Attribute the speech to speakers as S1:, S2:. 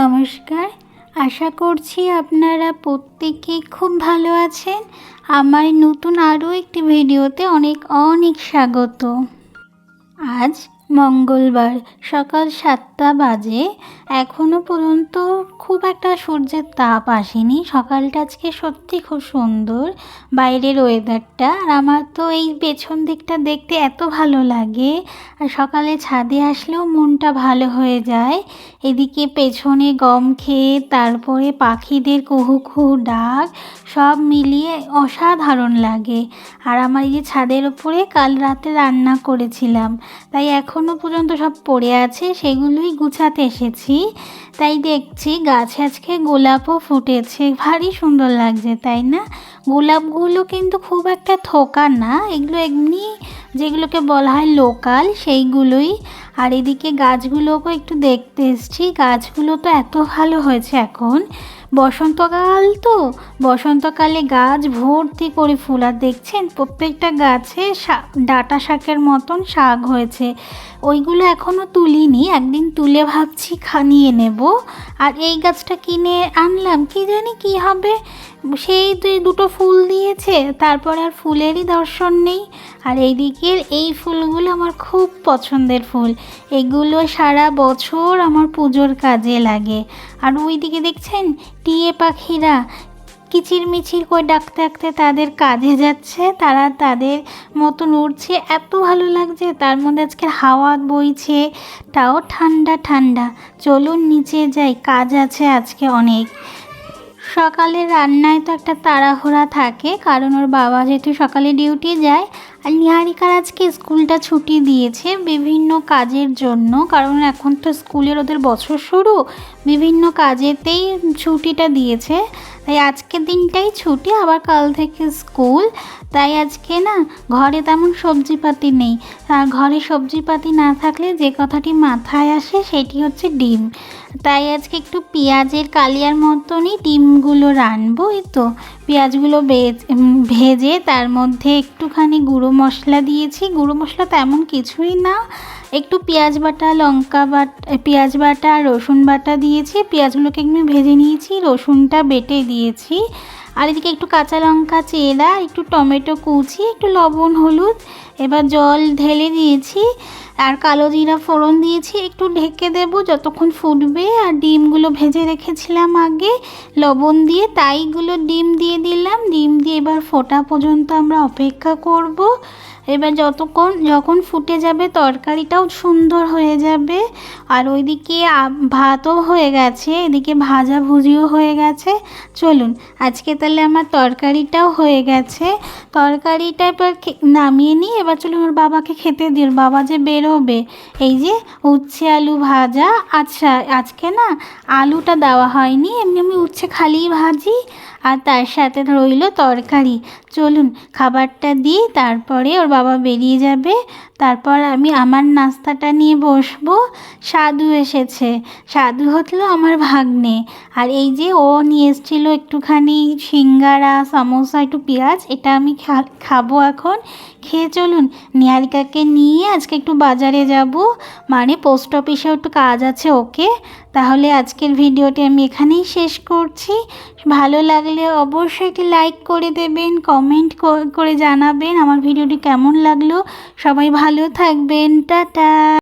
S1: নমস্কার। আশা করছি আপনারা প্রত্যেকেই খুব ভালো আছেন। আমার নতুন আরও একটি ভিডিওতে অনেক অনেক স্বাগত। আজ মঙ্গলবার সকাল সাতটা বাজে। এখনও পর্যন্ত খুব একটা সূর্যের তাপ আসেনি। সকালটা আজকে সত্যি খুব সুন্দর। বাইরের ওয়েদারটা আর আমার তো এই পেছন দিকটা দেখতে এত ভালো লাগে। আর সকালে ছাদে আসলেও মনটা ভালো হয়ে যায়। এদিকে পেছনে গম খেয়ে তারপরে পাখিদের কুহু কুহু ডাক, সব মিলিয়ে অসাধারণ লাগে। আর আমার এই যে ছাদের ওপরে কাল রাতে রান্না করেছিলাম, তাই এখনও পর্যন্ত সব পড়ে আছে, সেগুলোই গুছাতে এসেছি। তাই দেখছি গাছে আজকে গোলাপও ফুটেছে, ভারী সুন্দর লাগছে, তাই না? গোলাপগুলো কিন্তু খুব একটা থোকা না। এগুলো এমনি যেগুলোকে বলা হয় লোকাল, সেইগুলোই। আর এদিকে গাছগুলোকেও একটু দেখতে এসছি। গাছগুলো তো এত ভালো হয়েছে এখন। বসন্তকাল তো। বসন্তকালে গাছ ভর্তি করে ফুল। আর দেখছেন, প্রত্যেকটা গাছে ডাটা শাকের মতন শাক হয়েছে। ওইগুলো এখনও তুলিনি। একদিন তুলে ভাবছি খানিয়ে নেব। আর এই গাছটা কিনে আনলাম। কি জানি কি হবে? সেই দুই দুটো ফুল দিয়েছে, তারপর আর ফুলেরই দর্শন নেই। আর এইদিকের এই ফুলগুলো আমার খুব পছন্দের ফুল। এগুলো সারা বছর আমার পুজোর কাজে লাগে। আর ওই দিকে দেখছেন, টিয়ে পাখিরা কিচির মিচির করে ডাকতে ডাকতে তাদের কাজে যাচ্ছে। তারা তাদের মতন উড়ছে, এত ভালো লাগছে। তার মধ্যে আজকে হাওয়া বইছে, তাও ঠান্ডা ঠান্ডা। চলুন নিচে যাই, কাজ আছে আজকে অনেক। সকালে রান্নায় তো একটা তাড়াহুড়া থাকে, কারণ ওর বাবা যেহেতু সকালে ডিউটি যায়, আর নিহারিকার আজকে স্কুলটা ছুটি দিয়েছে বিভিন্ন কাজের জন্য, কারণ এখন তো স্কুলের ওদের বছর শুরু, বিভিন্ন কাজেতেই ছুটিটা দিয়েছে। তাই আজকের দিনটাই ছুটি, আবার কাল থেকে স্কুল। তাই আজকে না, ঘরে তেমন সবজিপাতি নেই। আর ঘরে সবজিপাতি না থাকলে যে কথাটি মাথায় আসে সেটি হচ্ছে ডিম। তাই আজকে একটু পেঁয়াজের কালিয়ার মতনই ডিমগুলো রানবো, এই তো। পেঁয়াজগুলো ভেজে তার মধ্যে একটুখানি গুঁড়ো মশলা দিয়েছি। গুঁড়ো মশলা তেমন কিছুই না। একটু পেঁয়াজ বাটা, লঙ্কা বাটা পেঁয়াজ বাটা আর রসুন বাটা দিয়েছি। পেঁয়াজগুলোকে একটু ভেজে নিয়েছি, রসুনটা বেটে দিয়েছি। আর এদিকে একটু কাঁচা লঙ্কা, চেরা, একটু টমেটো কুচি, একটু লবণ, হলুদ এবার জল ঢেলে দিয়েছি, আর কালো জিরা ফোড়ন দিয়েছি, একটু ঢেকে দেব যতক্ষণ ফুটবে। আর ডিমগুলো ভেজে রেখেছিলাম আগে, লবণ দিয়ে তাইগুলো ডিম দিয়ে দিলাম। ডিম দিয়ে এবার ফোটা পর্যন্ত আমরা অপেক্ষা করব। এবার যতক্ষণ, যখন ফুটে যাবে তরকারিটাও সুন্দর হয়ে যাবে। আর ওইদিকে ভাতও হয়ে গেছে, এদিকে ভাজা ভুজিও হয়ে গেছে। চলুন, আজকে তাহলে আমার তরকারিটাও হয়ে গেছে। তরকারিটা এবার নামিয়ে নিই এবার চলুন ওর বাবাকে খেতে দিই বাবা যে বেরোবে। এই যে উচ্ছে আলু ভাজা আচ্ছা আজকে না আলুটা দেওয়া হয়নি, এমনি আমি উচ্ছে খালি ভাজি আর তার সাথে রইল তরকারি। চলুন, খাবারটা দিই, তারপরে ওর বাবা বেরিয়ে যাবে। তারপর আমি আমার নাস্তাটা নিয়ে বসবো। সাধু এসেছে। সাধু হতলো আমার ভাগ্নে। আর এই যে ও নিয়ে এসেছিল একটুখানি সিঙ্গারা, সমোসা, একটু পেঁয়াজ, এটা আমি খাব এখন। খেয়ে চলুন, নিহারিকাকে নিয়ে আজকে একটু বাজারে যাব। মানে পোস্ট অফিসেও একটু কাজ আছে ওকে। তাহলে আজকের ভিডিওটি আমি এখানেই শেষ করছি। ভালো লাগলে অবশ্যই একটি লাইক করে দেবেন কমেন্ট করে জানাবেন আমার ভিডিওটি কেমন লাগল। সবাই ভালো থাকবেন, টাটা!